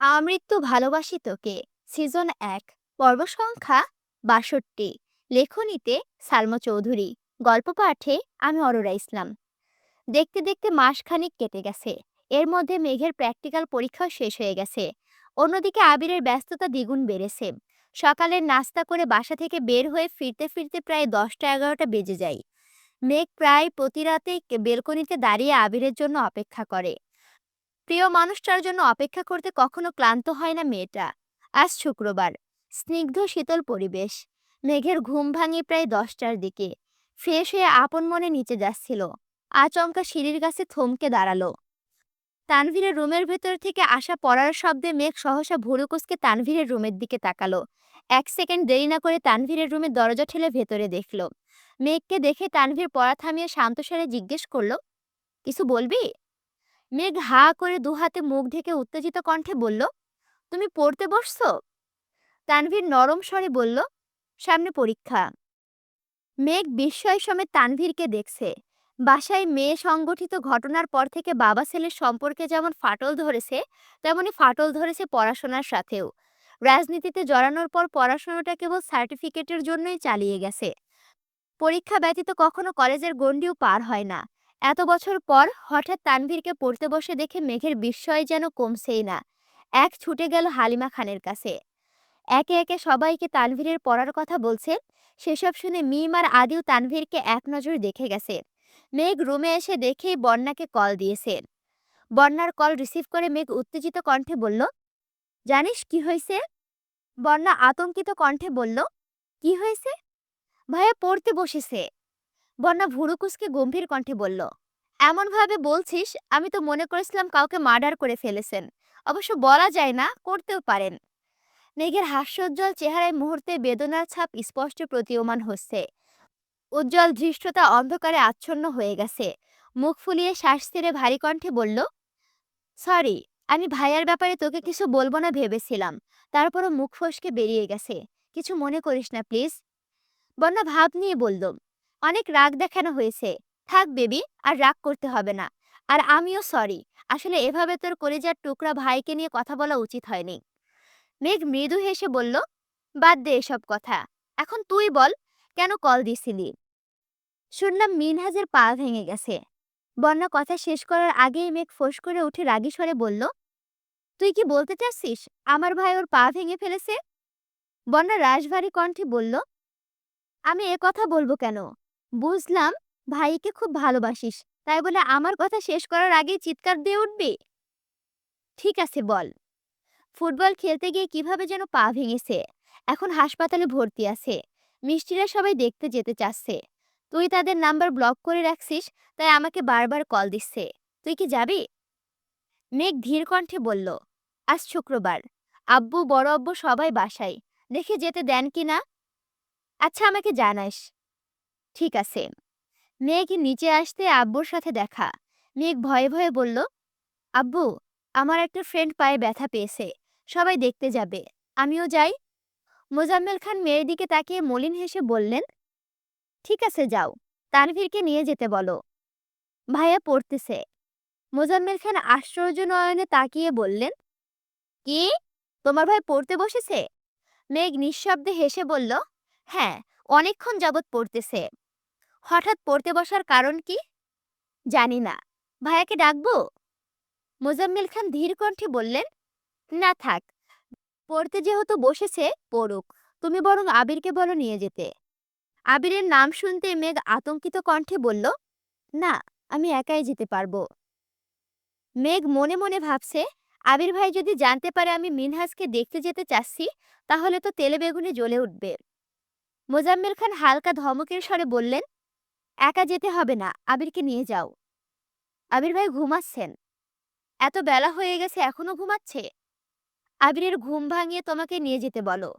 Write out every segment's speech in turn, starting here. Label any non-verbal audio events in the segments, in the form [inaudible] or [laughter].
আমৃত্যু ভালোবাসি তোকে সিজন এক, পর্ব সংখ্যা বাষট্টি। লেখনীতে সালমা চৌধুরী, গল্প পাঠে আমি অরোরা ইসলাম। দেখতে দেখতে মাসখানিক কেটে গেছে, এর মধ্যে মেঘের প্র্যাকটিক্যাল পরীক্ষাও শেষ হয়ে গেছে। অন্যদিকে আবিরের ব্যস্ততা দ্বিগুণ বেড়েছে। সকালের নাস্তা করে বাসা থেকে বের হয়ে ফিরতে ফিরতে প্রায় দশটা এগারোটা বেজে যায়। মেঘ প্রায় প্রতি রাতে বেলকনিতে দাঁড়িয়ে আবিরের জন্য অপেক্ষা করে। প্রিয় মানুষটার জন্য অপেক্ষা করতে কখনো ক্লান্ত হয় না মেয়েটা। আজ শুক্রবার। স্নিগ্ধ শীতল পরিবেশ। মেঘের ঘুম ভাঙে প্রায় দশটার দিকে। ফ্রেশ হয়ে আপন মনে নিচে যাচ্ছিল। আচমকা সিঁড়ির কাছে থমকে দাঁড়াল। তানভীরের রুমের ভেতর থেকে আসা পড়ার শব্দে মেঘ সহসা ভুরুকুসকে তানভীরের রুমের দিকে তাকালো। এক সেকেন্ড দেরি না করে তানভীরের রুমের দরজা ঠেলে ভেতরে দেখল। মেঘকে দেখে তানভীর পড়া থামিয়ে শান্ত স্বরে জিজ্ঞেস করল, কিছু বলবি? মেঘ হা করে দু হাতে মুখ ঢেকে উত্তেজিত কণ্ঠে বলল, তুমি পড়তে বসছো? তানভীর নরম স্বরে বলল, সামনে পরীক্ষা। মেঘ বিস্ময় সমেত তানভীরকে দেখছে। বাসায় মেয়ে সংগঠিত ঘটনার পর থেকে বাবা ছেলের সম্পর্কে যেমন ফাটল ধরেছে, তেমনি ফাটল ধরেছে পড়াশোনার সাথেও। রাজনীতিতে জড়ানোর পর পড়াশোনাটা কেবল সার্টিফিকেটের জন্যই চালিয়ে গেছে। পরীক্ষা ব্যতীত কখনো কলেজের গণ্ডিও পার হয় না। এত বছর পর হঠাৎ তানভীরকে পড়তে বসে দেখে মেঘের বিস্ময় যেন কমছেই না। এক ছুটে গেল হালিমা খানের কাছে। একে একে সবাইকে তানভীরের পড়ার কথা বলছে। সেসব শুনে মিম আর আদিও তানভীরকে এক নজর দেখে গেছে। মেঘ রুমে এসে দেখেই বন্যাকে কল দিয়েছে। বন্যার কল রিসিভ করে মেঘ উত্তেজিত কণ্ঠে বলল, জানিস কি হয়েছে? বন্যা আতঙ্কিত কণ্ঠে বলল, কি হয়েছে? ভাইয়া পড়তে বসেছে। বন্যা ভুরুকুসকে গম্ভীর কণ্ঠে বলল, এমনভাবে বলছিস, আমি তো মনে করেছিলাম কাউকে মার্ডার করে ফেলেছেন। অবশ্য বলা যায় না, করতেও পারেন। মেঘের হাস্যোজ্জ্বল চেহারায় মুহূর্তে বেদনার ছাপ স্পষ্ট প্রতীয়মান হচ্ছে। উজ্জ্বল ধৃষ্টতা অন্ধকারে আচ্ছন্ন হয়ে গেছে। মুখ ফুলিয়ে শ্বাস ছেড়ে ভারী কণ্ঠে বলল, সরি, আমি ভাইয়ার ব্যাপারে তোকে কিছু বলব না ভেবেছিলাম। তারপরও মুখ ফসকে বেরিয়ে গেছে। কিছু মনে করিস না, প্লিজ? বন্যা ভাব নিয়ে বলল অনেক রাগ দেখানো হয়েছে। থাক বেবি, আর রাগ করতে হবে না। আর আমিও সরি। আসলে এভাবে তোর কলেজার টুকরা ভাইকে নিয়ে কথা বলা উচিত হয়নি। মেঘ মৃদু হেসে বলল, বাদ দে এসব কথা। এখন তুই বল, কেন কল দিছিলি? শুনলাম মিনহাজের পা ভেঙে গেছে। বন্যা কথা শেষ করার আগেই মেঘ ফোঁস করে উঠে রাগী স্বরে বলল, তুই কি বলতে চাচ্ছিস? আমার ভাই ওর পা ভেঙে ফেলেছে? বন্যা রাশভারী কণ্ঠে বলল, আমি এ কথা বলব কেন? বুঝলাম, ভাইকে খুব ভালোবাসিস। তাই বলে আমার কথা শেষ করার আগেই চিৎকার দিয়ে উঠবি? ঠিক আছে, বল। ফুটবল খেলতে গিয়ে কীভাবে যেন পা ভেঙেছে। এখন হাসপাতালে ভর্তি আছে। মিষ্টিরা সবাই দেখতে যেতে চাচ্ছে। তুই তাদের নাম্বার ব্লক করে রাখছিস, তাই আমাকে বারবার কল দিচ্ছে। তুই কি যাবি? মেঘ ধীর কণ্ঠে বলল, আজ শুক্রবার। আব্বু, বড় আব্বু সবাই বাসায়। দেখে যেতে দেন কি না? আচ্ছা আমাকে জানাস। ঠিক আছে। মেঘ নিচে আসতে আব্বুর সাথে দেখা। মেঘ ভয়ে ভয়ে বলল, আব্বু, আমার একটা ফ্রেন্ড পায়ে ব্যথা পেয়েছে, সবাই দেখতে যাবে, আমিও যাই। মোজাম্মেল খান মেয়ের দিকে তাকিয়ে মলিন হেসে বললেন, ঠিক আছে, যাও, তানভীরকে নিয়ে যেতে বলো। ভাইয়া পড়তেছে। মোজাম্মেল খান আশ্চর্য নয়নে তাকিয়ে বললেন, কি? তোমার ভাই পড়তে বসেছে? মেঘ নিঃশব্দে হেসে বলল হ্যাঁ অনেকক্ষণ যাবৎ পড়তেছে। হঠাৎ পড়তে বসার কারণ কি? জানি না। ভাইয়াকে ডাকবো? মোজাম্মেল খান ধীর কণ্ঠে বললেন, না থাক। পড়তে যেহেতু বসেছে, পড়ুক। তুমি বরং আবিরকে বলো নিয়ে যেতে। আবিরের নাম শুনতে মেঘ আতঙ্কিত কণ্ঠে বলল, না, আমি একাই যেতে পারব। মেঘ মনে মনে ভাবছে, আবির ভাই যদি জানতে পারে আমি মিনহাজকে দেখতে যেতে চাচ্ছি, তাহলে তো তেলে বেগুনে জ্বলে উঠবে। মোজাম্মেল খান হালকা ধমকের স্বরে বললেন একা যেতে হবে না, আবিরকে নিয়ে যাও। আবির ভাই ঘুমাচ্ছেন। এত বেলা হয়ে গেছে, এখনও ঘুমাচ্ছে? আবিরের ঘুম ভাঙিয়ে তোমাকে নিয়ে যেতে বলো।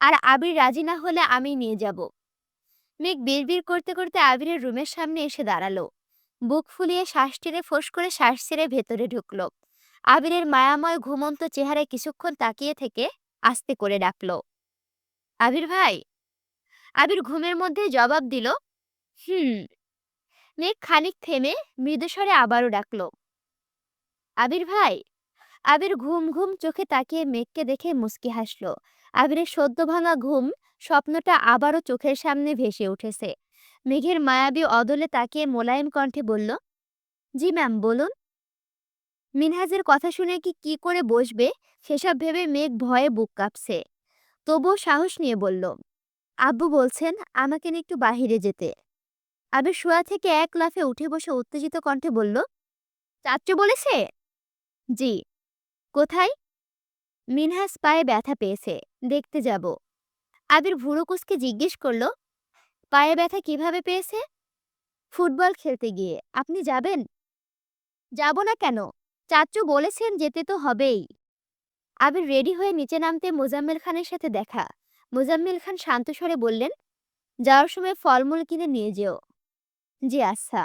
আর আবির রাজি না হলে আমি নিয়ে যাব। মেঘ বিড়বিড় করতে করতে আবিরের রুমের সামনে এসে দাঁড়াল। বুক ফুলিয়ে শ্বাস টেনে ফোঁস করে শ্বাস ছেড়ে ভেতরে ঢুকলো। আবিরের মায়াময় ঘুমন্ত চেহারায় কিছুক্ষণ তাকিয়ে থেকে আস্তে করে ডাকলো। আবির ভাই! আবির ঘুমের মধ্যে জবাব দিল হুম, মেঘ খানিক থেমে মৃদুস্বরে আবারও ডাকলো। আবির ভাই, আবির ঘুম ঘুম চোখে তাকিয়ে মেঘকে দেখে মুচকি হাসলো। আবিরের সদ্য ভাঙা ঘুম স্বপ্নটা আবারও চোখের সামনে ভেসে উঠেছে। মেঘের মায়াবী অদলে তাকিয়ে মোলায়েম কণ্ঠে বলল, জি ম্যাম, বলুন। মিনহাজের কথা শুনে কি কি করে বসবে সেসব ভেবে মেঘ ভয়ে বুক কাঁপছে। তবুও সাহস নিয়ে বলল, আব্বু বলছেন আমাকে একটু বাহিরে যেতে। আবির শোয়া থেকে এক লাফে উঠে বসে উত্তেজিত কণ্ঠে বলল, চাচ্চু বলেছে? জি। কোথায়? মিনহাস পায়ে ব্যথা পেয়েছে, দেখতে যাব। আবির ভুরুকুসকে জিজ্ঞেস করল, পায়ে ব্যথা কীভাবে পেয়েছে? ফুটবল খেলতে গিয়ে, আপনি যাবেন? যাব না কেন? চাচ্চু বলেছেন যেতে তো হবেই। আবির রেডি হয়ে নিচে নামতে মোজাম্মেল খানের সাথে দেখা। মোজাম্মেল খান শান্ত স্বরে বললেন, যাওয়ার সময় ফলমূল কিনে নিয়ে যেও। জি আচ্ছা।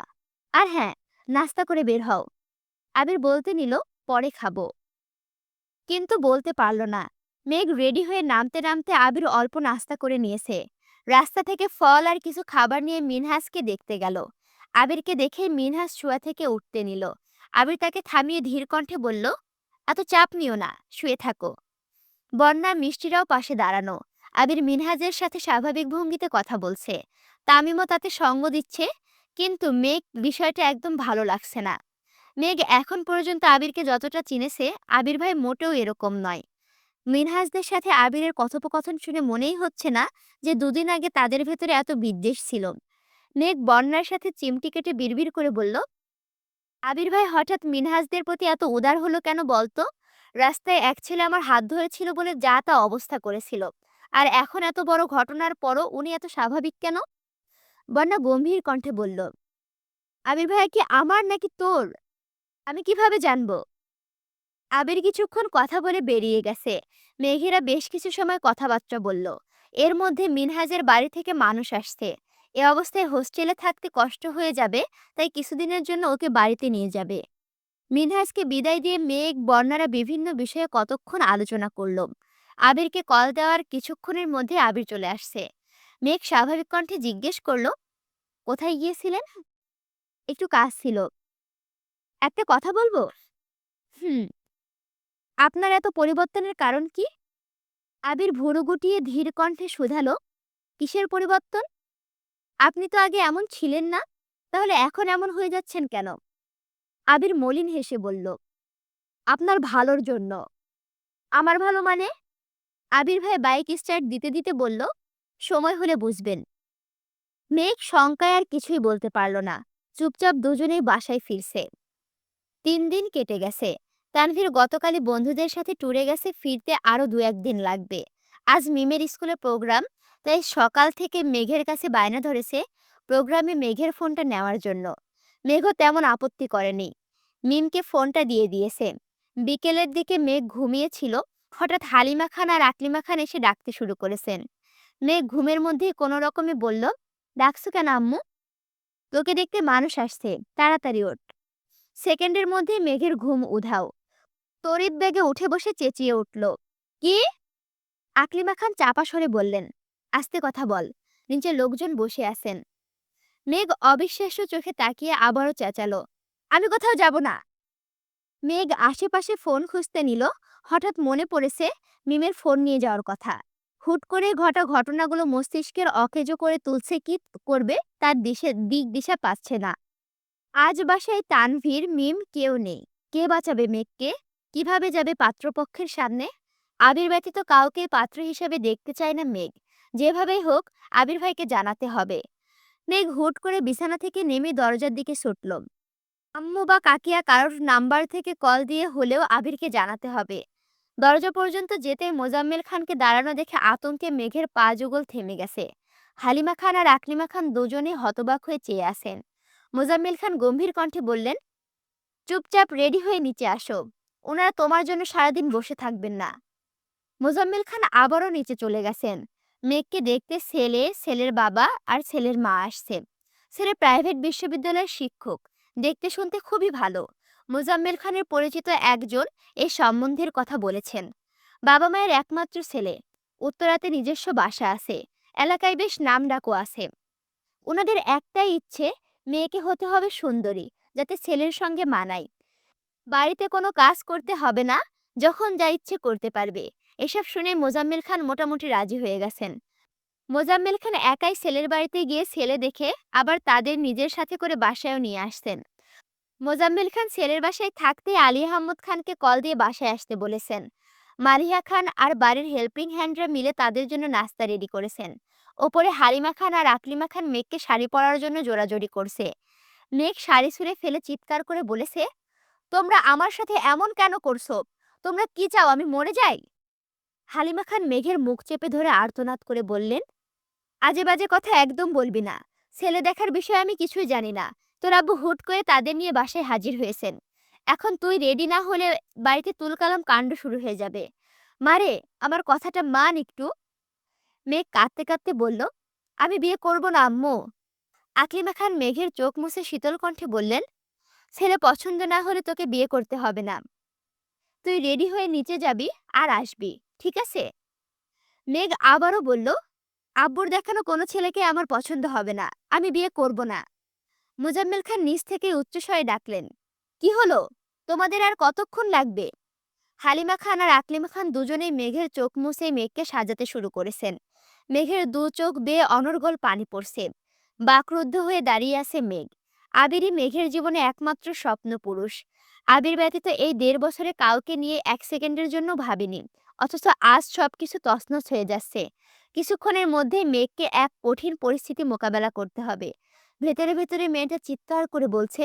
আর হ্যাঁ নাস্তা করে বের হও। আবির বলতে নিল, পরে খাব। কিন্তু বলতে পারল না। মেঘ রেডি হয়ে নামতে নামতে আবির অল্প নাস্তা করে নিয়েছে। রাস্তা থেকে ফল আর কিছু খাবার নিয়ে মিনহাসকে দেখতে গেল। আবিরকে দেখে মিনহাস শোয়া থেকে উঠতে নিল। আবির তাকে থামিয়ে ধীর কণ্ঠে বলল, এত চাপ নিও না, শুয়ে থাকো। বন্যা মিষ্টিরাও পাশে দাঁড়ানো। আবির মিনহাজের সাথে স্বাভাবিক ভঙ্গিতে কথা বলছে। তামিমও তাতে সঙ্গ দিচ্ছে। কিন্তু মেঘ বিষয়টা একদম ভালো লাগছে না। মেঘ এখন পর্যন্ত আবিরকে যতটা চিনেছে, আবির ভাই মোটেও এরকম নয়। মিনহাজদের সাথে আবিরের কথোপকথন শুনে মনেই হচ্ছে না যে দুদিন আগে তাদের ভেতরে এত বিদ্বেষ ছিল। মেঘ বন্যার সাথে চিমটি কেটে বিড়বিড় করে বলল, আবির ভাই, হঠাৎ মিনহাজদের প্রতি এত উদার হলো কেন বলতো? রাস্তায় এক ছেলে আমার হাত ধরেছিল বলে যা তা অবস্থা করেছিল। আর এখন এত বড় ঘটনার পরও উনি এত স্বাভাবিক কেন? বন্যা গম্ভীর কণ্ঠে বলল, আবির ভাইয়া কি আমার নাকি তোর? আমি কীভাবে জানব? আবির কিছুক্ষণ কথা বলে বেরিয়ে গেছে। মেঘেরা বেশ কিছু সময় কথাবার্তা বলল। এর মধ্যে মিনহাজের বাড়ি থেকে মানুষ আসছে। এ অবস্থায় হোস্টেলে থাকতে কষ্ট হয়ে যাবে, তাই কিছুদিনের জন্য ওকে বাড়িতে নিয়ে যাবে। মিনহাজকে বিদায় দিয়ে মেঘ বর্ণারা বিভিন্ন বিষয়ে কতক্ষণ আলোচনা করল। আবিরকে কল দেওয়ার কিছুক্ষণের মধ্যে আবির চলে আসছে। মেঘ স্বাভাবিক কণ্ঠে জিজ্ঞেস করল, কোথায় গিয়েছিলেন? একটু কাজ ছিল। একটা কথা বলব? হুম। আপনার এত পরিবর্তনের কারণ কি? আবির ভুরু গুটিয়ে ধীর কণ্ঠে শুধালো, কিসের পরিবর্তন? আপনি তো আগে এমন ছিলেন না, তাহলে এখন এমন হয়ে যাচ্ছেন কেন? আবির মলিন হেসে বলল, আপনার ভালোর জন্য। আমার ভালো মানে? আবির ভাই বাইক স্টার্ট দিতে দিতে বলল সময় হলে বুঝবেন। মেঘ শঙ্কায় আর কিছুই বলতে পারল না। চুপচাপ দুজনেই বাসায় ফিরছে। তিন দিন কেটে গেছে। তানভীর গতকালই বন্ধুদের সাথে ট্যুরে গেছে, ফিরতে আরও দু একদিন লাগবে। আজ মিমের স্কুলে প্রোগ্রাম, তাই সকাল থেকে মেঘের কাছে বায়না ধরেছে প্রোগ্রামে মেঘের ফোনটা নেওয়ার জন্য। মেঘও তেমন আপত্তি করেনি। মিমকে ফোনটা দিয়ে দিয়েছে। বিকেলের দিকে মেঘ ঘুমিয়েছিল। হঠাৎ হালিমা খান আর আকলিমা খান এসে ডাকতে শুরু করেছেন। মেঘ ঘুমের মধ্যেই কোনো রকমে বলল, ডাকছো কেন আম্মু? তোকে দেখতে মানুষ আসছে, তাড়াতাড়ি ওঠ। সেকেন্ডের মধ্যে মেঘের ঘুম উধাও। তড়িৎ বেগে উঠে বসে চেঁচিয়ে উঠল, কি? আকলিমা খান চাপা সরে বললেন, আস্তে কথা বল, নিচে লোকজন বসে আছেন। মেঘ অবিশ্বাস্য চোখে তাকিয়ে আবারও চেঁচালো, আমি কোথাও যাব না। মেঘ আশেপাশে ফোন খুঁজতে নিল, হঠাৎ মনে পড়েছে মিমের ফোন নিয়ে যাওয়ার কথা। হুট করে ঘটা ঘটনাগুলো মস্তিষ্কের অকেজো করে তুলছে কি করবে? তার দিশে, দিক দিশা পাচ্ছে না। আজ বাসায় তানভীর, মিম কেউ নেই। কে বাঁচাবে মেঘকে? কীভাবে যাবে পাত্রপক্ষের সামনে? আবির ব্যতীত কাউকে পাত্র হিসেবে দেখতে চায় না মেঘ। যেভাবেই হোক, আবির ভাইকে জানাতে হবে। মেঘ হুট করে বিছানা থেকে নেমে দরজার দিকে ছুটল। আম্মু বা কাকিয়া কারোর নাম্বার থেকে কল দিয়ে হলেও আবিরকে জানাতে হবে। দরজা পর্যন্ত যেতে মোজাম্মেল খানকে দাঁড়ানো দেখে আতঙ্কে মেঘের পা যুগল থেমে গেছে। হালিমা খান আর আকলিমা খান দুজনে হতবাক হয়ে চেয়ে আসেন মোজাম্মেল খান গম্ভীর কণ্ঠে বললেন, চুপচাপ রেডি হয়ে নিচে আসো। ওনারা তোমার জন্য সারাদিন বসে থাকবেন না। মোজাম্মেল খান আবারও নিচে চলে গেছেন। মেঘকে দেখতে ছেলে, ছেলের বাবা আর ছেলের মা আসছে। ছেলে প্রাইভেট বিশ্ববিদ্যালয়ের শিক্ষক। দেখতে শুনতে খুবই ভালো। মোজাম্মেল খানের পরিচিত একজন এ সম্বন্ধের কথা বলেছেন। বাবা মায়ের একমাত্র ছেলে, উত্তরাতে নিজস্ব বাসা আছে, এলাকায় বেশ নাম ডাকও আছে। ওনাদের একটাই ইচ্ছে, মেয়েকে হতে হবে সুন্দরী, যাতে ছেলের সঙ্গে মানায়। বাড়িতে কোনো কাজ করতে হবে না, যখন যা ইচ্ছে করতে পারবে। এসব শুনে মোজাম্মেল খান মোটামুটি রাজি হয়ে গেছেন। মোজাম্মেল খান একাই ছেলের বাড়িতে গিয়ে ছেলে দেখে আবার তাদের নিজের সাথে করে বাসায়ও নিয়ে আসতেন। মোজাম্মেল খান ছেলের বাসায় থাকতে আলী আহমদ খানকে কল দিয়ে বাসায় আসতে বলেছেন। মালিহা খান আর বাড়ির হেল্পিং হ্যান্ডরা মিলে তাদের জন্য নাস্তা রেডি করেছেন। ওপরে হালিমা খান আর আকলিমা খান মেঘকে শাড়ি পরার জন্য জোরাজোরি করছে। মেঘ শাড়ি ছুঁড়ে ফেলে চিৎকার করে বলেছে, তোমরা আমার সাথে এমন কেন করছ? তোমরা কি চাও, আমি মরে যাই? হালিমা খান মেঘের মুখ চেপে ধরে আর্তনাদ করে বললেন, আজে বাজে কথা একদম বলবি না। ছেলে দেখার বিষয়ে আমি কিছুই জানি না। তোর আব্বু হুট করে তাদের নিয়ে বাসায় হাজির হয়েছেন। এখন তুই রেডি না হলে বাড়িতে তুলকালাম কাণ্ড শুরু হয়ে যাবে। মারে আমার কথাটা মান একটু। মেঘ কাঁদতে কাঁদতে বলল, আমি বিয়ে করব না আম্মু। আকলিমা খান মেঘের চোখ মুছে শীতল কণ্ঠে বললেন, ছেলে পছন্দ না হলে তোকে বিয়ে করতে হবে না। তুই রেডি হয়ে নিচে যাবি আর আসবি, ঠিক আছে? মেঘ আবারও বলল, আব্বুর দেখানো কোনো ছেলেকে আমার পছন্দ হবে না। আমি বিয়ে করব না। মুজাম্মেল খান নিচ থেকে উচ্চস্বরে ডাকলেন, কি হলো? তোমাদের আর কতক্ষণ লাগবে? হালিমা খান আর আকলিমা খান দুজনেই মেঘের চোখ মুছে মেঘকে সাজাতে শুরু করেছেন। মেঘের দু চোখ বেয়ে অনর্গল পানি পড়ছে। বাকরুদ্ধ হয়ে দাঁড়িয়ে আছে মেঘ। আবিরই মেঘের জীবনে একমাত্র স্বপ্ন পুরুষ। আবির ব্যতীত এই দেড় বছরে কাউকে নিয়ে এক সেকেন্ডের জন্য ভাবিনি, অথচ আজ সবকিছু তছনছ হয়ে যাচ্ছে। কিছুক্ষণের মধ্যেই মেঘকে এক কঠিন পরিস্থিতি মোকাবেলা করতে হবে। ভেতরে ভেতরে মেয়েটা চিৎকার করে বলছে,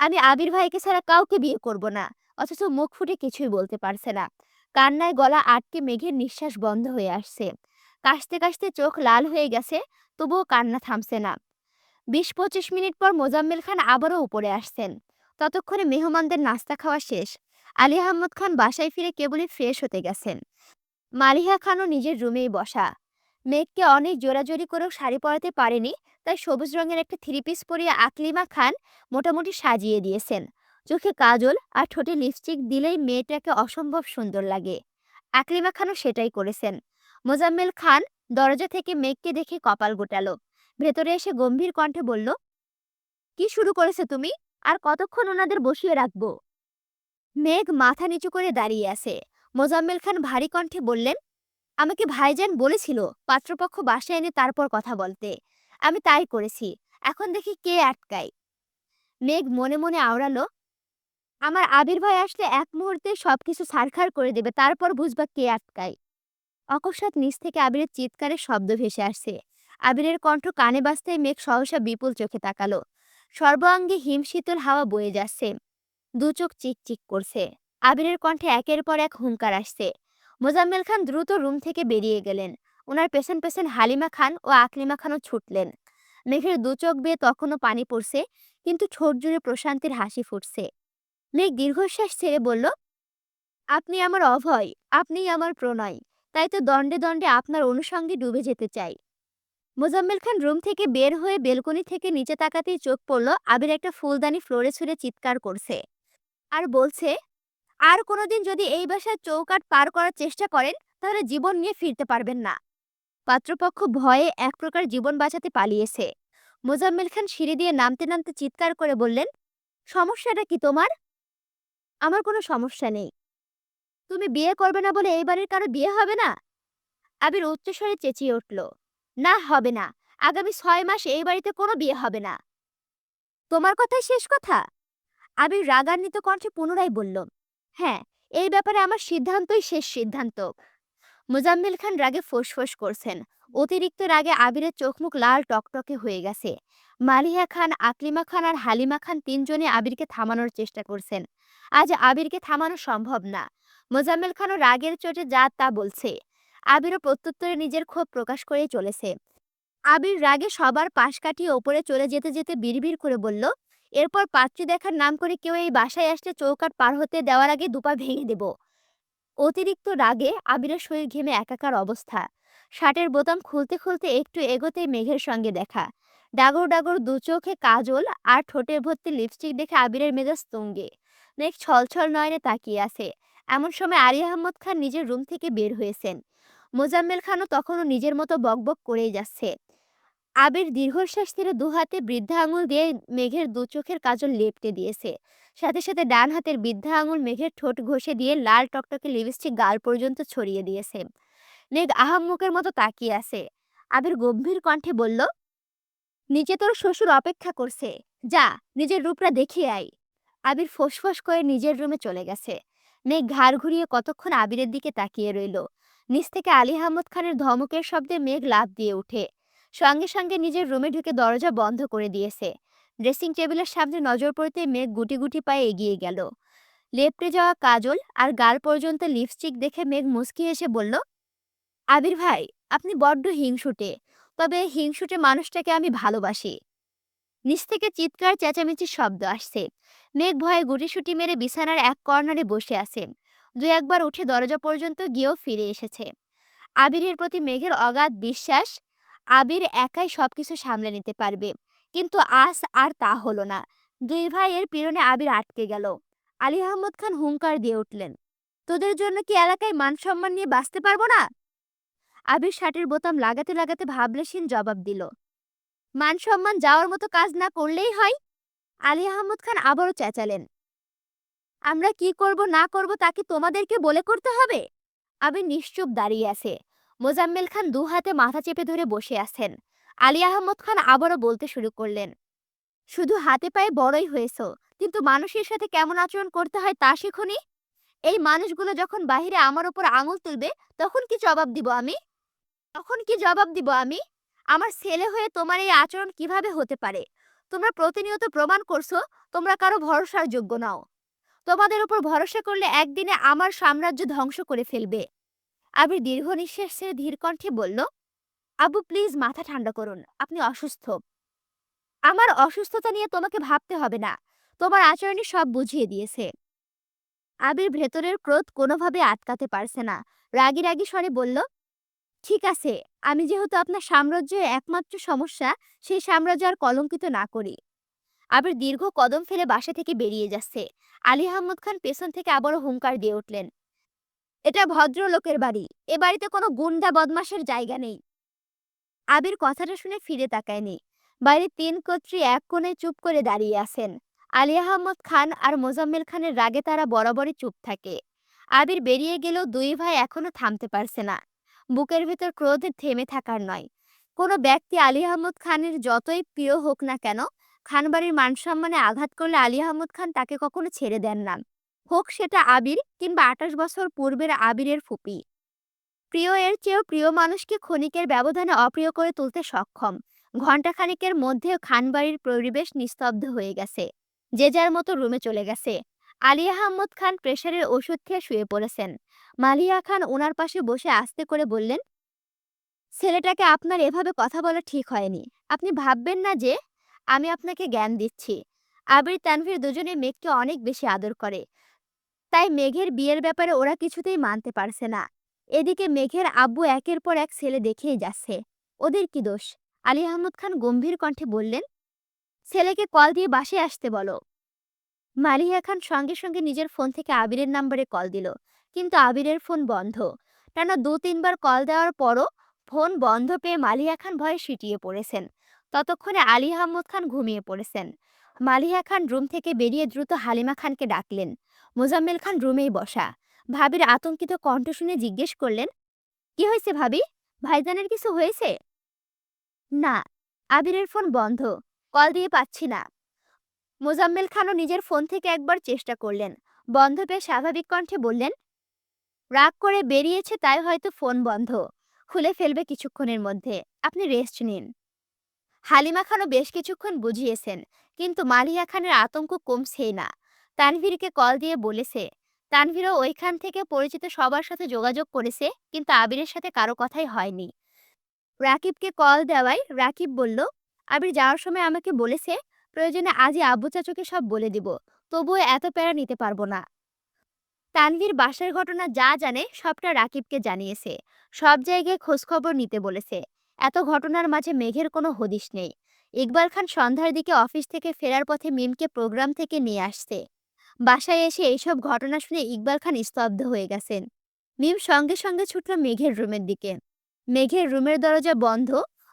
আমি আবির ভাইকে ছাড়া কাউকে বিয়ে করব না, অথচ মুখ ফুটে কিছুই বলতে পারছে না। কান্নায় গলা আটকে মেঘের নিঃশ্বাস বন্ধ হয়ে আসছে। কাশতে কাশতে চোখ লাল হয়ে গেছে, তবুও কান্না থামছে না। বিশ পঁচিশ মিনিট পর মোজাম্মেল খান আবারও উপরে আসছেন। ততক্ষণে মেহমানদের নাস্তা খাওয়া শেষ। আলী আহমদ খান বাসায় ফিরে কেবলই ফ্রেশ হতে গেছেন। মালিহা খানও নিজের রুমেই বসা। মেঘকে অনেক জোরাজোরি করেও শাড়ি পরাতে পারেনি, তাই সবুজ রঙের একটা থ্রি পিস পরিয়ে আকলিমা খান মোটামুটি সাজিয়ে দিয়েছেন। চোখে কাজল আর ঠোঁটে লিপস্টিক দিলেই মেয়েটাকে অসম্ভব সুন্দর লাগে। আকলিমা খানও সেটাই করেছেন। মোজাম্মেল খান দরজা থেকে মেঘকে দেখে কপাল গোটালো। ভেতরে এসে গম্ভীর কণ্ঠে বলল, কি শুরু করেছে তুমি? আর কতক্ষণ ওনাদের বসিয়ে রাখব? মেঘ মাথা নিচু করে দাঁড়িয়ে আছে। মোজাম্মেল খান ভারী কণ্ঠে বললেন আমাকে ভাইজান বলেছিল পাত্রপক্ষ বাসায় এনে তারপর কথা বলতে। আমি তাই করেছি। এখন দেখি কে আটকায়। মেঘ মনে মনে আওড়ালো, আমার আবির ভাই আসলে এক মুহূর্তে সবকিছু ছারখার করে দেবে, তারপর বুঝবা কে আটকায়। অকস্মাৎ নিচ থেকে আবিরের চিৎকারের শব্দ ভেসে আসছে। আবিরের কণ্ঠ কানে বাজতেই মেঘ সহসা বিপুল চোখে তাকালো। সর্বাঙ্গে হিমশীতল হাওয়া বয়ে যাচ্ছে। দু চোখ চিকচিক করছে। আবিরের কণ্ঠে একের পর এক হুঙ্কার আসছে। মোজাম্মেল খান দ্রুত রুম থেকে বেরিয়ে গেলেন। ওনার পেছন পেছন হালিমা খান ও আকলিমা খানও ছুটলেন। মেঘের দু চোখ বেয়ে তখনও পানি পড়ছে, কিন্তু ঠোঁট জুড়ে প্রশান্তির হাসি ফুটছে। মেঘ দীর্ঘশ্বাস ছেড়ে বলল, আপনি আমার অভয়, আপনি আমার প্রণয়, তাই তো দণ্ডে দণ্ডে আপনার অনুষঙ্গে ডুবে যেতে চাই। মোজাম্মেল খান রুম থেকে বের হয়ে বেলকনি থেকে নিচে তাকাতেই চোখ পড়ল আবির একটা ফুলদানি ফ্লোরে ছুঁড়ে চিৎকার করছে। আর বলছে আর কোনোদিন যদি এই বাসার চৌকাট পার করার চেষ্টা করেন, তাহলে জীবন নিয়ে ফিরতে পারবেন না। পাত্রপক্ষ ভয়ে এক প্রকার জীবন বাঁচাতে পালিয়েছে। মোজাম্মেল খান সিঁড়ি দিয়ে নামতে নামতে চিৎকার করে বললেন, সমস্যাটা কি তোমার? আমার কোনো সমস্যা নেই। তুমি বিয়ে করবে না বলে এই বাড়ির কারও বিয়ে হবে না? আবির উচ্চস্বরে চেঁচিয়ে উঠল, না, হবে না। আগামী ছয় মাস এই বাড়িতে কোনো বিয়ে হবে না। তোমার কথাই শেষ কথা? আবির রাগান্বিত কণ্ঠে পুনরায় বলল হ্যাঁ এই ব্যাপারে আমার সিদ্ধান্তই শেষ সিদ্ধান্ত। মুজাম্মিল খান রাগে ফোঁস করছেন। অতিরিক্ত রাগে আবিরের চোখমুখ লাল টকটকে হয়ে গেছে। মালিহা খান, আকলিমা খান আর হালিমা খান তিনজনে আবিরকে থামানোর চেষ্টা করছেন। আজ আবিরকে থামানো সম্ভব না। মোজাম্মেল খানও রাগের চোটে যা তা বলছে। আবিরও প্রত্যুত্তরে নিজের ক্ষোভ প্রকাশ করেই চলেছে। আবির রাগে সবার পাশ কাটিয়ে ওপরে চলে যেতে যেতে বিড়বিড় করে বলল এরপর পাত্রী দেখার নাম করে কেউ এই বাসায় আসলে চৌকাট পার হতে দেওয়ার আগে দুপা ভেঙে দেব। অতিরিক্ত রাগে আবিরের শরীর ঘেমে একাকার অবস্থা। শার্টের বোতাম খুলতে খুলতে একটু এগোতে মেঘের সঙ্গে দেখা। ডাগর ডাগর দু চোখে কাজল আর ঠোঁটের ভর্তি লিপস্টিক দেখে আবিরের মেজাজ তুঙ্গে। মেঘ ছলছল নয়নে তাকিয়ে আছে। এমন সময় আলী আহমদ খান নিজের রুম থেকে বের হয়েছেন। মোজাম্মেল খানও তখনও নিজের মতো বকবক করেই যাচ্ছে। আবির দীর্ঘশ্বাস ছেড়ে দু হাতে বৃদ্ধা আঙুল দিয়ে মেঘের দু চোখের কাজল লেপটে দিয়েছে। সাথে সাথে ডান হাতের বৃদ্ধা আঙুল মেঘের ঠোঁট ঘষে দিয়ে লাল টকটকে লিপস্টিক গাল পর্যন্ত ছড়িয়ে দিয়েছে। মেঘ আহাম্মুকের মতো তাকিয়ে আছে। আবির গম্ভীর কণ্ঠে বলল, নিচে তোর শ্বশুর অপেক্ষা করছে। যা, নিজের রূপটা দেখিয়ে আয়। আবির ফোঁস করে নিজের রুমে চলে গেছে। মেঘ ঘাড় ঘুরিয়ে কতক্ষণ আবিরের দিকে তাকিয়ে রইল। নিচ থেকে আলী আহমদ খানের ধমকের শব্দে মেঘ লাফ দিয়ে উঠে। সঙ্গে সঙ্গে নিজের রুমে ঢুকে দরজা বন্ধ করে দিয়েছে। ড্রেসিং টেবিলের সামনে নজর পড়তে মেঘ গুটি গুটি পায়ে এগিয়ে গেল। লেপটে যাওয়া কাজল আর গাল পর্যন্ত লিপস্টিক দেখে মেঘ মুচকি এসে বলল, আবির ভাই, আপনি বড্ড হিংসুটে, তবে হিংসুটে মানুষটাকে আমি ভালোবাসি। নিচ থেকে চিৎকার, চেঁচামেচির শব্দ আসছে। মেঘ ভয়ে গুটিসুটি মেরে বিছানার এক কর্নারে বসে আছে। দু একবার উঠে দরজা পর্যন্ত গিয়েও ফিরে এসেছে। আবিরের প্রতি মেঘের অগাধ বিশ্বাস আবির একাই সবকিছু সামলে নিতে পারবে। কিন্তু আজ আর তা হলো না। দুই ভাইয়ের পীড়নে আবির আটকে গেল। আলী আহমদ খান হুঙ্কার দিয়ে উঠলেন, তোদের জন্য কি এলাকায় মান সম্মান নিয়ে বাঁচতে পারব না? আবির শার্টের বোতাম লাগাতে লাগাতে ভাবলেশীন জবাব দিল মান সম্মান যাওয়ার মতো কাজ না করলেই হয়? আলী আহমদ খান আবারও চেঁচালেন, আমরা কি করব না করব তা কি তোমাদেরকে বলে করতে হবে? আবির নিশ্চুপ দাঁড়িয়ে আছে মোজাম্মেল খান দু হাতে মাথা চেপে ধরে বসে আছেন। আলী আহমদ খান আবারও বলতে শুরু করলেন, শুধু হাতে পায়ে বড়ই হয়েছ, কিন্তু মানুষের সাথে কেমন আচরণ করতে হয় তা শেখনি? এই মানুষগুলো যখন বাহিরে আমার ওপর আঙুল তুলবে, তখন কি জবাব দিব আমি? তখন কি জবাব দিব আমি? আমার ছেলে হয়ে তোমার এই আচরণ কীভাবে হতে পারে? তোমরা প্রতিনিয়ত প্রমাণ করছ, তোমরা কারও ভরসার যোগ্য নাও। তোমাদের উপর ভরসা করলে একদিনে আমার সাম্রাজ্য ধ্বংস করে ফেলবে। আবির দীর্ঘ নিঃশ্বাস ছেড়ে ধীর কণ্ঠে বলল, আবু প্লিজ মাথা ঠান্ডা করুন, আপনি অসুস্থ। আমার অসুস্থতা নিয়ে তোমাকে ভাবতে হবে না, তোমার আচরণই সব বুঝিয়ে দিয়েছে। আবির ভেতরের ক্রোধ কোনোভাবে আটকাতে পারছে না। রাগি রাগি স্বরে বলল, ঠিক আছে, আমি যেহেতু আপনার সাম্রাজ্যের একমাত্র সমস্যা, সেই সাম্রাজ্য আর কলঙ্কিত না করি। আবির দীর্ঘ কদম ফেলে বাসা থেকে বেরিয়ে যাচ্ছে। আলী আহমদ খান পেছন থেকে আবারও হুঙ্কার দিয়ে উঠলেন। এটা ভদ্রলোকের বাড়ি। এ বাড়িতে কোনো গুন্ডা বদমাসের জায়গা নেই। আবির কথাটা শুনে ফিরে তাকায়নি। বাইরে তিন কর্ত্রী এক কোণে চুপ করে দাঁড়িয়ে আছেন। আলী আহমদ খান আর মোজাম্মেল খানের রাগে তারা বরাবরই চুপ থাকে। আবির বেরিয়ে গেলেও দুই ভাই এখনও থামতে পারছে না। বুকের ভেতর ক্রোধে থেমে থাকার নয়। কোনো ব্যক্তি আলী আহমদ খানের যতই প্রিয় হোক না কেন, খানবাড়ির মান সম্মানে আঘাত করলে আলী আহমদ খান তাকে কখনো ছেড়ে দেন না। হোক সেটা আবির কিংবা আঠাশ বছর পূর্বের আবিরের ফুপি। প্রিয় এর চেয়েও প্রিয় মানুষকে ক্ষণিকের ব্যবধানে অপ্রিয় করে তুলতে সক্ষম। ঘণ্টাখানিকের মধ্যে খানবাড়ির পরিবেশ নিস্তব্ধ হয়ে গেছে। যে যার মতো রুমে চলে গেছে। আলী আহমদ খান প্রেশারের ওষুধ খেয়ে শুয়ে পড়েছেন। মালিয়া খান ওনার পাশে বসে আস্তে করে বললেন, ছেলেটাকে আপনার এভাবে কথা বলা ঠিক হয়নি। আপনি ভাববেন না যে, আমি আপনাকে জ্ঞান দিচ্ছি। আবির তানভীর দুজনে মেঘকে অনেক বেশি আদর করে। তাই মেঘের বিয়ের ব্যাপারে ওরা কিছুতেই মানতে পারছে না। এদিকে মেঘের আব্বু একের পর এক ছেলে দেখেই যাচ্ছে। ওদের কি দোষ? আলী আহমদ খান গম্ভীর কণ্ঠে বললেন, ছেলেকে কল দিয়ে বাসে আসতে বলো। মালিয়া খান সঙ্গে সঙ্গে নিজের ফোন থেকে আবিরের নাম্বারে কল দিল। কিন্তু আবিরের ফোন বন্ধ। টানা দু তিনবার কল দেওয়ার পরও ফোন বন্ধ পেয়ে মালিয়া খান ভয়ে সিটিয়ে পড়েছেন। ততক্ষণে আলী আহমদ খান ঘুমিয়ে পড়েছেন। মালিয়া খান রুম থেকে বেরিয়ে দ্রুত হালিমা খানকে ডাকলেন। মোজাম্মেল খান রুমেই বসা। ভাবির আতঙ্কিত কণ্ঠ শুনে জিজ্ঞেস করলেন, কি হয়েছে ভাবি? ভাইজানের কিছু হয়েছে? না, আবিরের ফোন বন্ধ। কল দিয়ে পাচ্ছি না। মোজাম্মেল খানও নিজের ফোন থেকে একবার চেষ্টা করলেন। বন্ধ পেয়ে স্বাভাবিক কণ্ঠে বললেন, রাগ করে বেরিয়েছে, তাই হয়তো ফোন বন্ধ। খুলে ফেলবে কিছুক্ষণের মধ্যে। আপনি রেস্ট নিন। হালিমা খানও বেশ কিছুক্ষণ বুঝিয়েছেন, কিন্তু মালিয়া খানের আতঙ্ক কমছেই না। তানভীরকে কল দিয়ে বলেছে, তানভীরও ওইখান থেকে পরিচিত সবার সাথে যোগাযোগ করেছে, কিন্তু আবিরের সাথে কারও কথাই হয়নি। রাকিবকে কল দেওয়ায় রাকিব বলল, আবির যাওয়ার সময় আমাকে বলেছে, প্রয়োজনে আজই আব্বু চাচুকে সব বলে দিব, তবুও এত প্যারা নিতে পারব না। তানভীর বাসার ঘটনা যা জানে সবটা রাকিবকে জানিয়েছে। সব জায়গায় খোঁজখবর নিতে বলেছে। এত ঘটনার মাঝে মেঘের কোনো হদিশ নেই। ইকবাল খান সন্ধ্যার দিকে অফিস থেকে ফেরার পথে মিমকে প্রোগ্রাম থেকে নিয়ে আসছে। বাসায় এসে এইসব ঘটনা শুনে ইকবাল খান স্তব্ধ হয়ে গেছেন। মিম সঙ্গে সঙ্গে ছুটল মেঘের রুমের দিকে। মেঘের রুমের দরজা বন্ধ,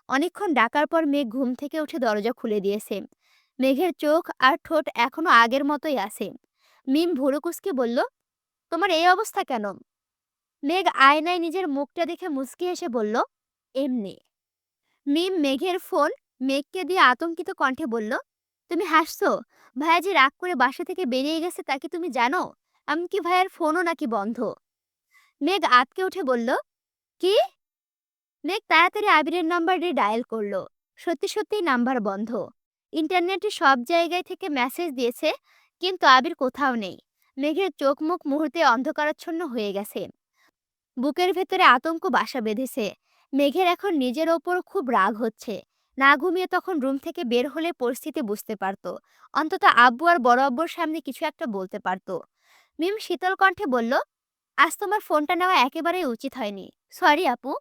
অনেকক্ষণ ডাকার পর মেঘ ঘুম থেকে উঠে দরজা খুলে দিয়েছে। মেঘের চোখ আর ঠোঁট এখনও আগের মতোই আছে। মিম ভুরুকুসকে বলল, তোমার এই অবস্থা কেন? মেঘ আয়নায় নিজের মুখটা দেখে মুচকি হেসে বলল, এমনি। মিম মেঘের ফোন মেঘকে দিয়ে আতঙ্কিত কণ্ঠে বলল তুমি হাসছো? ভাইয়া যে রাগ করে বাসা থেকে বেরিয়ে গেছে তা কি তুমি জানো? এমনকি ভাইয়ার ফোনও নাকি বন্ধ? মেঘ আতকে উঠে বলল, কি? মেঘ তাড়াতাড়ি আবিরের নাম্বারে ডায়াল করল। সত্যি সত্যি নাম্বার বন্ধ। ইন্টারনেটে সব জায়গায় থেকে মেসেজ দিয়েছে, কিন্তু আবির কোথাও নেই। মেঘের চোখ মুখ মুহূর্তে অন্ধকারাচ্ছন্ন হয়ে গেছে। বুকের ভেতরে আতঙ্ক বাসা বেঁধেছে। মেঘের এখন নিজের ওপর খুব রাগ হচ্ছে। না ঘুমিয়ে তখন রুম থেকে বের হলে পরিস্থিতি বুঝতে পারত। অন্তত আব্বু আর বড় আব্বুর সামনে কিছু একটা বলতে পারত। মিম শীতল কণ্ঠে বলল, আজ তোমার ফোনটা নেওয়া একেবারেই উচিত হয়নি। সরি আপু।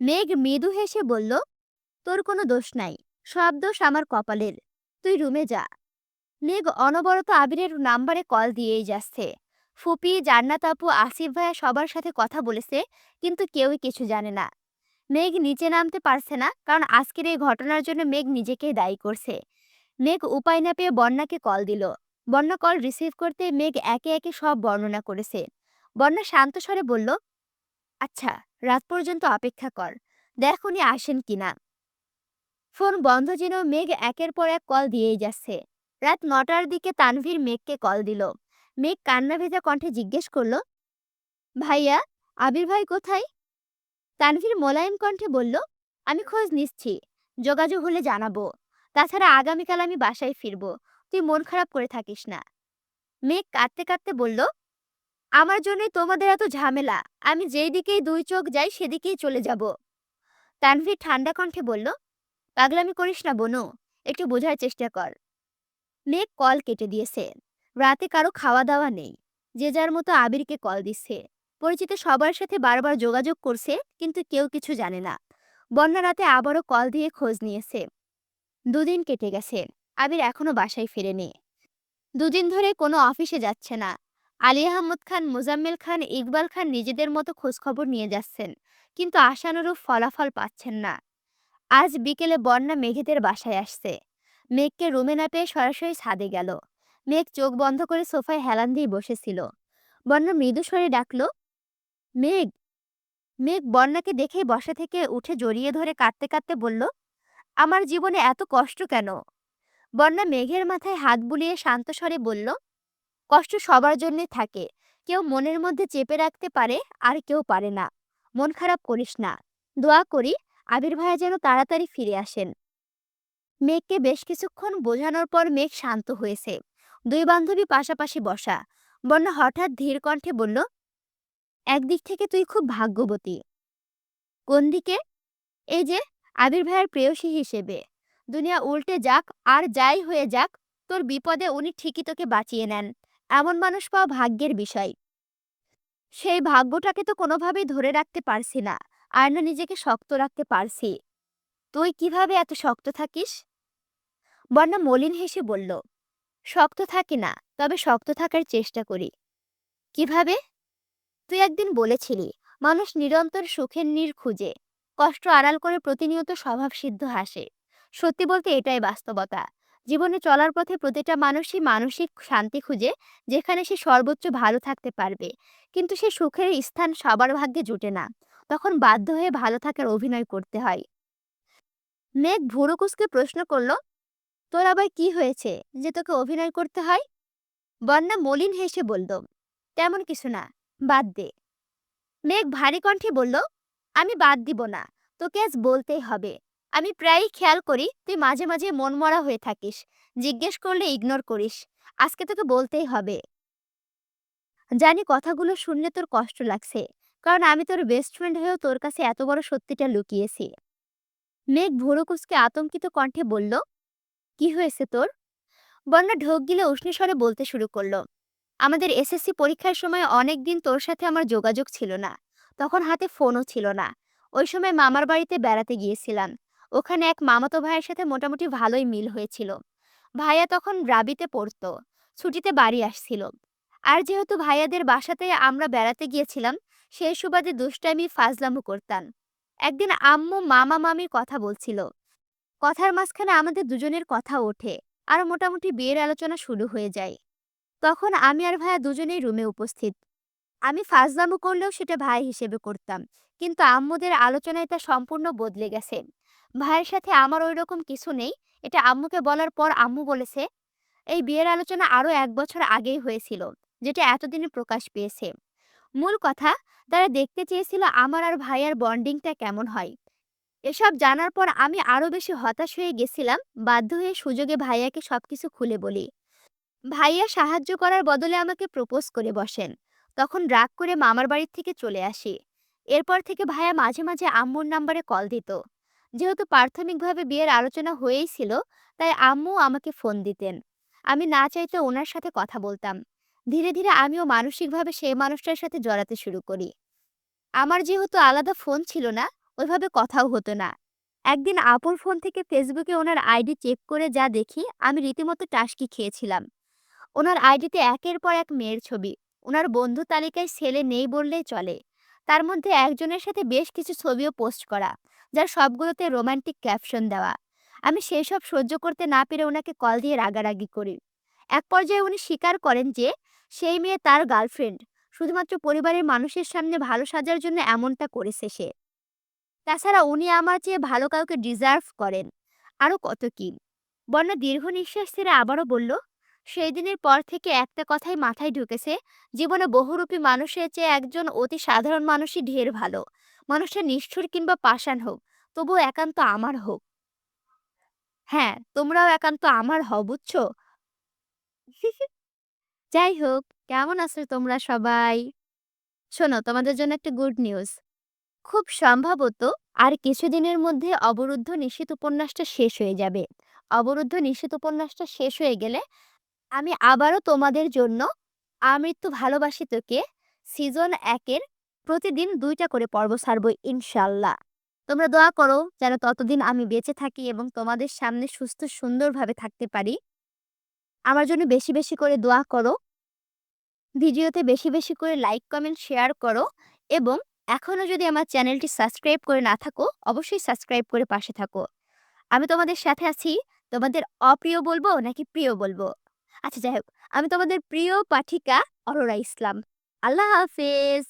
মেঘ মৃদু হেসে বলল, তোর কোনো দোষ নাই। সব দোষ আমার কপালের। তুই রুমে যা। মেঘ অনবরত আবিরের নাম্বারে কল দিয়েই যাচ্ছে। ফুপি, জান্নাত আপু, আসিফ ভাইয়া সবার সাথে কথা বলেছে, কিন্তু কেউই কিছু জানে না। মেঘ নিচে নামতে পারছে না, কারণ আজকের এই ঘটনার জন্য মেঘ নিজেকেই দায়ী করছে। মেঘ উপায় না পেয়ে বন্যাকে কল দিল। বন্যা কল রিসিভ করতে মেঘ একে একে সব বর্ণনা করেছে। বন্যা শান্ত স্বরে বলল আচ্ছা রাত পর্যন্ত অপেক্ষা কর। দেখ উনি আসেন কিনা। ফোন বন্ধ যেন মেঘ একের পর এক কল দিয়েই যাচ্ছে। রাত নটার দিকে তানভীর মেঘকে কল দিল। মেঘ কান্না ভেজা কণ্ঠে জিজ্ঞেস করল, ভাইয়া, আবির ভাই কোথায়? তানভীর মোলায়েম কণ্ঠে বলল, আমি খোঁজ নিচ্ছি, যোগাযোগ হলে জানাব। তাছাড়া আগামীকাল আমি বাসায় ফিরব, তুই মন খারাপ করে থাকিস না। মেঘ কাঁদতে কাঁদতে বলল, আমার জন্যই তোমাদের এত ঝামেলা, আমি যেই দিকেই দুই চোখ যাই সেদিকেই চলে যাব। তানভীর ঠান্ডা কণ্ঠে বলল, পাগলামি করিস না বনু, একটু বোঝার চেষ্টা কর। মেঘ কল কেটে দিয়েছে, রাতে কারও খাওয়া দাওয়া নেই, যে যার মতো আবিরকে কল দিচ্ছে। পরিচিত সবার সাথে বারবার যোগাযোগ করছে, কিন্তু কেউ কিছু জানে না। বন্যা রাতে আবারও কল দিয়ে খোঁজ নিয়েছে। দুদিন কেটে গেছে। আবির এখনও বাসায় ফেরেনি। দুদিন ধরে কোনো অফিসে যাচ্ছে না। আলী আহমদ খান, মোজাম্মেল খান, ইকবাল খান নিজেদের মতো খোঁজখবর নিয়ে যাচ্ছেন, কিন্তু আশানুরূপ ফলাফল পাচ্ছেন না। আজ বিকেলে বন্যা মেঘেদের বাসায় আসছে। মেঘকে রুমে না পেয়ে সরাসরি ছাদে গেল। মেঘ চোখ বন্ধ করে সোফায় হেলান দিয়ে বসেছিল। বন্যা মৃদু স্বরে ডাকল মেঘ মেঘ বন্যাকে দেখেই বসা থেকে উঠে জড়িয়ে ধরে কাঁদতে কাঁদতে বলল, আমার জীবনে এত কষ্ট কেন? বন্যা মেঘের মাথায় হাত বুলিয়ে শান্ত স্বরে বলল, কষ্ট সবার জন্যে থাকে। কেউ মনের মধ্যে চেপে রাখতে পারে, আর কেউ পারে না। মন খারাপ করিস না। দোয়া করি আবির ভাইয়া যেন তাড়াতাড়ি ফিরে আসেন। মেঘকে বেশ কিছুক্ষণ বোঝানোর পর মেঘ শান্ত হয়েছে। দুই বান্ধবী পাশাপাশি বসা। বন্যা হঠাৎ ধীর কণ্ঠে বলল একদিক থেকে তুই খুব ভাগ্যবতী। কোন দিকে? এই যে, আবির ভাইয়ের প্রেয়সী হিসেবে। দুনিয়া উল্টে যাক, আর যাই হয়ে যাক, তোর বিপদে উনি ঠিকই তোকে বাঁচিয়ে নেন। এমন মানুষ পাওয়া ভাগ্যের বিষয়। সেই ভাগ্যটাকে তো কোনোভাবেই ধরে রাখতে পারছি না, আর না নিজেকে শক্ত রাখতে পারছি। তুই কীভাবে এত শক্ত থাকিস? বন্যা মলিন হেসে বলল, শক্ত থাকি না, তবে শক্ত থাকার চেষ্টা করি। কীভাবে? তুই একদিন বলেছিলি, মানুষ নিরন্তর সুখের নীর খুঁজে, কষ্ট আড়াল করে প্রতিনিয়ত স্বভাব সিদ্ধ হাসে। সত্যি বলতে এটাই বাস্তবতা। জীবনে চলার পথে প্রতিটা মানুষই মানসিক শান্তি খুঁজে, যেখানে সে সর্বোচ্চ ভালো থাকতে পারবে। কিন্তু সে সুখের স্থান সবার ভাগ্যে জুটে না। তখন বাধ্য হয়ে ভালো থাকার অভিনয় করতে হয়। মেঘ ভুরুকুসকে প্রশ্ন করল, তোর আবার কি হয়েছে যে তোকে অভিনয় করতে হয়? বন্যা মলিন হেসে বলল, তেমন কিছু না। বাদ দে। মেঘ ভারী কণ্ঠে বলল, আমি বাদ দিব না, তোকে আজ বলতেই হবে। আমি প্রায়ই খেয়াল করি, তুই মাঝে মাঝে মনমরা হয়ে থাকিস, জিজ্ঞেস করলে ইগনোর করিস। আজকে তোকে বলতেই হবে। জানি কথাগুলো শুনলে তোর কষ্ট লাগছে, কারণ আমি তোর বেস্ট ফ্রেন্ড হয়েও তোর কাছে এত বড় সত্যিটা লুকিয়েছি। মেঘ ভুরুকুসকে আতঙ্কিত কণ্ঠে বলল, কি হয়েছে তোর? বন্যা ঢোক গিলে উষ্ণ স্বরে বলতে শুরু করল আমাদের এসএসসি পরীক্ষার সময় অনেক দিন তোর সাথে আমার যোগাযোগ ছিল না। তখন হাতে ফোনও ছিল না। ওই সময় মামার বাড়িতে বেড়াতে গিয়েছিলাম। ওখানে এক মামাতো ভাইয়ের সাথে মোটামুটি ভালোই মিল হয়েছিল। ভাইয়া তখন রাবিতে পড়তো। ছুটিতে বাড়ি আসছিল। আর যেহেতু ভাইয়াদের বাসাতে আমরা বেড়াতে গিয়েছিলাম, সেই সুবাদে দুষ্টামি, ফাজলামো করতাম। একদিন আম্মু মামা মামির কথা বলছিল। কথার মাঝখানে আমাদের দুজনের কথা ওঠে। আর মোটামুটি বিয়ের আলোচনা শুরু হয়ে যায়। তখন আমি আর ভাইয়া দুজনেই রুমে উপস্থিত। আমি ফাজলামো করলেও সেটা ভাই হিসেবে করতাম, কিন্তু আম্মুদের আলোচনায় তা সম্পূর্ণ বদলে গেছে। ভাইয়ের সাথে আমার ওই রকম কিছু নেই, এটা আম্মুকে বলার পর আম্মু বলেছে, এই বিয়ের আলোচনা আরও এক বছর আগেই হয়েছিল, যেটা এতদিনে প্রকাশ পেয়েছে। মূল কথা, তারা দেখতে চেয়েছিল আমার আর ভাইয়ার বন্ডিংটা কেমন হয়। এসব জানার পর আমি আরও বেশি হতাশ হয়ে গেছিলাম, বাধ্য হয়ে সুযোগে ভাইয়াকে সবকিছু খুলে বলি। ভাইয়া সাহায্য করার বদলে আমাকে প্রপোজ করে বসেন। তখন রাগ করে মামার বাড়ির থেকে চলে আসি। এরপর থেকে ভাইয়া মাঝে মাঝে আম্মুর নাম্বারে কল দিত। যেহেতু প্রাথমিকভাবে বিয়ের আলোচনা হয়েই ছিল, তাই আম্মু আমাকে ফোন দিতেন। আমি না চাইতে ওনার সাথে কথা বলতাম। ধীরে ধীরে আমিও মানসিকভাবে সেই মানুষটার সাথে জড়াতে শুরু করি। আমার যেহেতু আলাদা ফোন ছিল না, ওইভাবে কথাও হতো না। একদিন আপুর ফোন থেকে ফেসবুকে ওনার আইডি চেক করে যা দেখি, আমি রীতিমতো টাস্কি খেয়েছিলাম। ওনার আইডিতে একের পর এক মেয়ের ছবি। ওনার বন্ধু তালিকায় ছেলে নেই বললেই চলে। তার মধ্যে একজনের সাথে বেশ কিছু ছবিও পোস্ট করা, যার সবগুলোতে রোমান্টিক ক্যাপশন দেওয়া। আমি সেই সব সহ্য করতে না পেরে ওনাকে কল দিয়ে রাগারাগি করি। এক পর্যায়ে উনি স্বীকার করেন যে, সেই মেয়ে তার গার্লফ্রেন্ড, শুধুমাত্র পরিবারের মানুষের সামনে ভালো সাজার জন্য এমনটা করেছে সে। তাছাড়া উনি আমার চেয়ে ভালো কাউকে ডিজার্ভ করেন। আরও কত কি? বর্ণা দীর্ঘ নিঃশ্বাস ছেড়ে আবারও বলল সেই দিনের পর থেকে একটা কথাই মাথায় ঢুকেছে, জীবনে বহুরূপী মানুষের চেয়ে একজন অতি সাধারণ মানুষই ঢের ভালো। মানুষটা নিষ্ঠুর কিংবা পাষাণ হোক, তবুও একান্ত আমার হোক। হ্যাঁ তোমরাও একান্ত আমার হও, বুঝছ? [laughs] যাই হোক, কেমন আছো তোমরা সবাই? শোনো, তোমাদের জন্য একটা গুড নিউজ। খুব সম্ভবত আর কিছুদিনের মধ্যে অবরুদ্ধ নিশ্চিত উপন্যাসটা শেষ হয়ে যাবে। অবরুদ্ধ নিশ্চিত উপন্যাসটা শেষ হয়ে গেলে আমি আবারও তোমাদের জন্য আমৃত্যু ভালোবাসি তোকে। সিজন একের প্রতিদিন দুইটা করে পর্ব ছাড়ব ইনশাল্লাহ। তোমরা দোয়া করো যেন ততদিন আমি বেঁচে থাকি এবং তোমাদের সামনে সুস্থ সুন্দরভাবে থাকতে পারি। আমার জন্য বেশি বেশি করে দোয়া করো। ভিডিওতে বেশি বেশি করে লাইক, কমেন্ট, শেয়ার করো এবং এখনও যদি আমার চ্যানেলটি সাবস্ক্রাইব করে না থাকো, অবশ্যই সাবস্ক্রাইব করে পাশে থাকো। আমি তোমাদের সাথে আছি। তোমাদের অপ্রিয় বলব নাকি প্রিয় বলব? আচ্ছা যাই হোক। আমি তোমাদের প্রিয় পাঠিকা অরোরা ইসলাম। আল্লাহ হাফেজ।